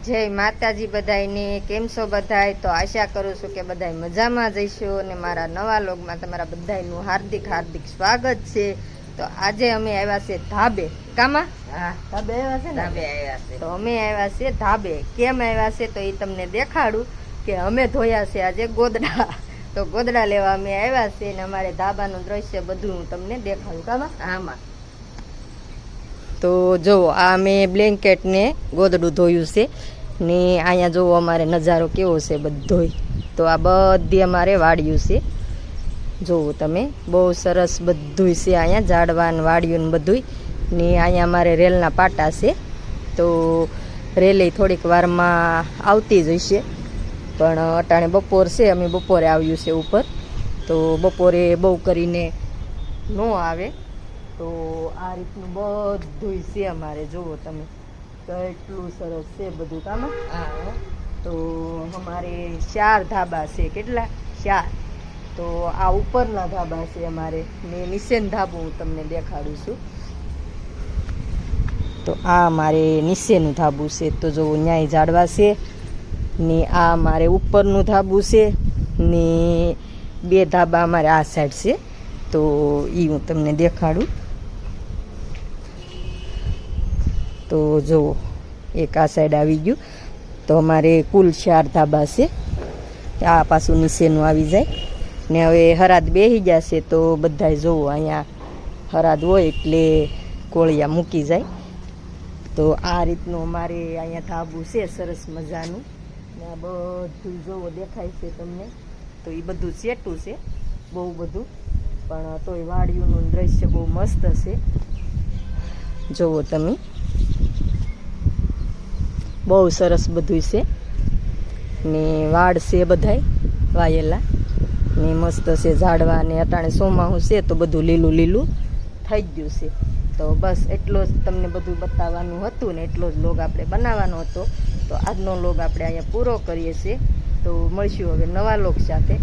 જય માતાજી બધાયને કેમ છો બધાય? તો આશા કરું છું કે બધાય મજામાં જઈશો અને મારા નવા લોગમાં તમારા બધાયનું હાર્દિક હાર્દિક સ્વાગત છે. તો આજે અમે આવ્યા છે ધાબે. કામાં? હા ધાબે આવ્યા છે ને? ધાબે આવ્યા છે. તો અમે આવ્યા છે ધાબે. કેમ આવ્યા છે તો એ તમને દેખાડું કે અમે ધોયા છે આજે ગોદડા. તો ગોદડા લેવા અમે આવ્યા છે અને અમારે ધાબાનું દ્રશ્ય બધું હું તમને દેખાડું. કામાં? આમાં તો જુઓ આ મેં બ્લેન્કેટને ગોદડું ધોયું છે. ને અહીંયા જુઓ અમારે નજારો કેવો છે બધોય. તો આ બધી અમારે વાડિયું છે. જુઓ તમે, બહુ સરસ બધુંય છે અહીંયા, ઝાડવાન વાડિયું ને બધુંય. ને અહીંયા અમારે રેલના પાટા છે. તો રેલે થોડીક વારમાં આવતી જ હશે. પણ અટાણે બપોર છે, અમે બપોરે આવ્યું છે ઉપર. તો બપોરે બહુ કરીને ન આવે. તો આ રીતનું બધું છે અમારે. જુઓ તમે કેટલું સરસ છે બધું કામ. તો અમારે ચાર ધાબા છે. કેટલા? ચાર. તો આ ઉપરના ધાબા છે અમારે. ને નિશેન ધાબો હું તમને દેખાડું છું. તો આ અમારે નીચેનું ધાબુ છે. તો જો ન્યાય ઝાડવા છે. ને આ અમારે ઉપરનું ધાબુ છે. ને બે ધાબા અમારે આ સાઈડ છે. તો એ હું તમને દેખાડું. તો જુઓ એક આ સાઈડ આવી ગયું. તો અમારે કુલ ચાર ધાબા છે. આ પાછું નીચેનું આવી જાય. ને હવે હરાદ બેસી જશે તો બધાય જોવો અહીંયા હરાદ હોય એટલે કોળિયા મૂકી જાય. તો આ રીતનું અમારે અહીંયા ધાબુ છે, સરસ મજાનું. ને આ બધું જોવો દેખાય છે તમને. તો એ બધું સેટું છે, બહુ બધું. પણ તોય વાડિયુંનું દ્રશ્ય બહુ મસ્ત છે. જોવો તમે. બહુ સરસ બધું છે. ને વાડ છે બધાય, વાયેલા. ને મસ્ત છે ઝાડવા ને અટાણે સોમાહું છે તો બધું લીલું લીલું થઈ ગયું છે. તો બસ એટલો જ તમને બધું બતાવવાનું હતું ને એટલો જ લોગ આપણે બનાવવાનો હતો. તો આજનો લોગ આપણે અહીંયા પૂરો કરીએ છીએ. તો મળશું હવે નવા લોક સાથે.